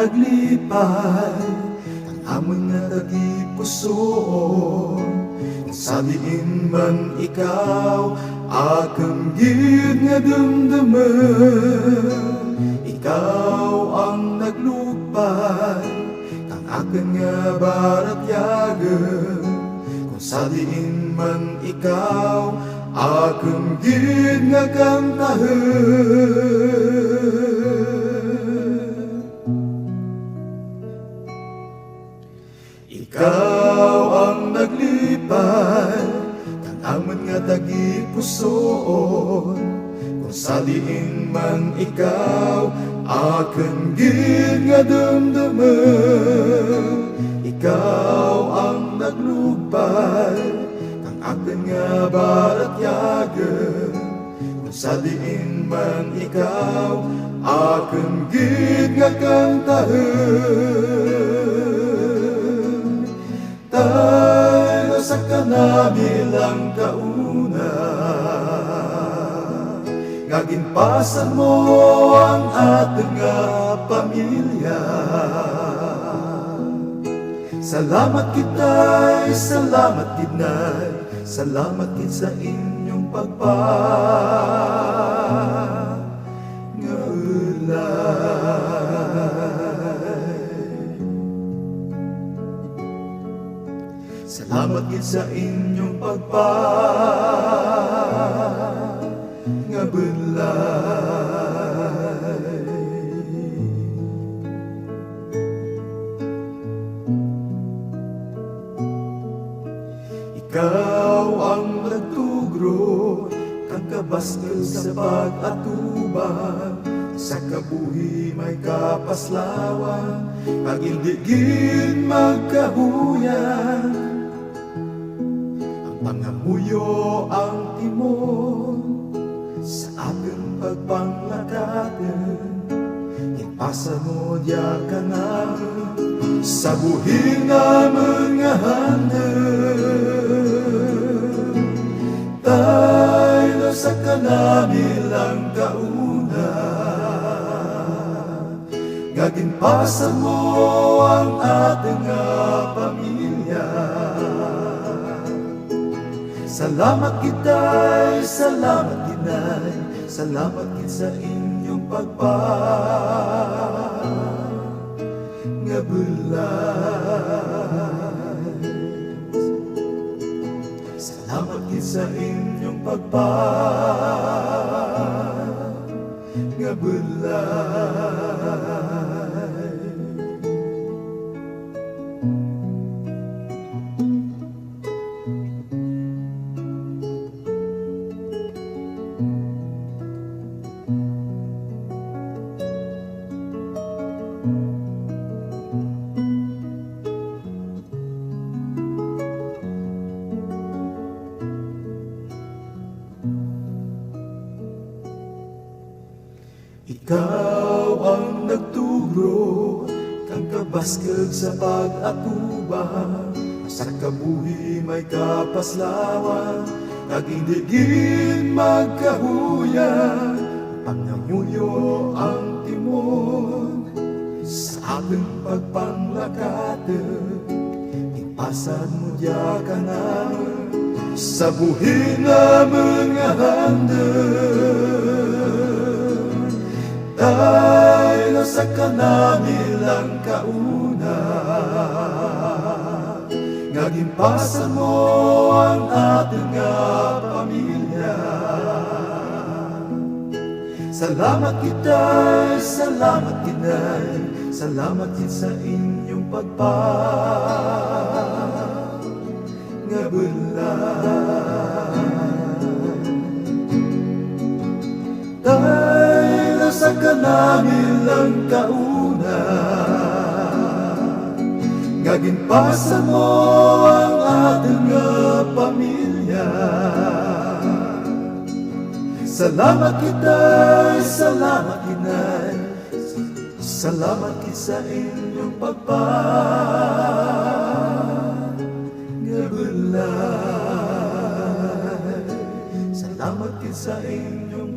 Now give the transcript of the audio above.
Naglipay Ang amon nga tagipusoon Sa diin man ikaw Akang gid nga damdaman Ikaw ang naglupay Kang akin nga baratyagan Kung sa diin man ikaw Akang gid nga kantahan Ikaw ang naglipay Kang amon nga tagipusoon. Kung sa man ikaw Akan gid nga damdaman. Ikaw ang naglupay Kang akin nga baratyagan Kung sa man ikaw Akan gid nga kantahan tayo sa kanabilang kauna. Ngaginpasan mo ang ating nga pamilya. Salamat kita'y, salamat kita'y Salamat kit sa inyong pagpa Salamat gid sa inyong pagpa nga Ikaw ang nagtugro kang kabaskel sa pag-atubang sa kabuhi may kapaslawan pag indigin magkahuyan ang pangamuyo ang timon sa ating pagpanglakatin ipasa mo diya ka namin sa buhi namin nga handel tayo sa kanamilang kauna. Gaginpasan mo ang ating nga Salamat kita'y, salamat kinay Salamat kit sa inyong pagpa Nga bulay Salamat kit sa inyong pagpa Ikaw ang nagtugro kang kabaskag sa pag-atubang sa kabuhi may kapaslawan Kagindigin magkahuyan. Pangamuyo ang timon Sa ating pagpanglakatin Ipasan mo diya ka namin Sa buhi na mga handel Tayo sa kanamilang kauna Ngagimpasan mo ang ating nga pamilya. Salamat kita'y, salamat kinay Salamat kit sa inyong pagpa Nga bulay Tayo sa kanamilang kauna. Gaginpasan mo ang ating pamilya. Salamat kita'y, salamat kinay Salamat sa inyong pagpa Nga bulay Salamat sa inyong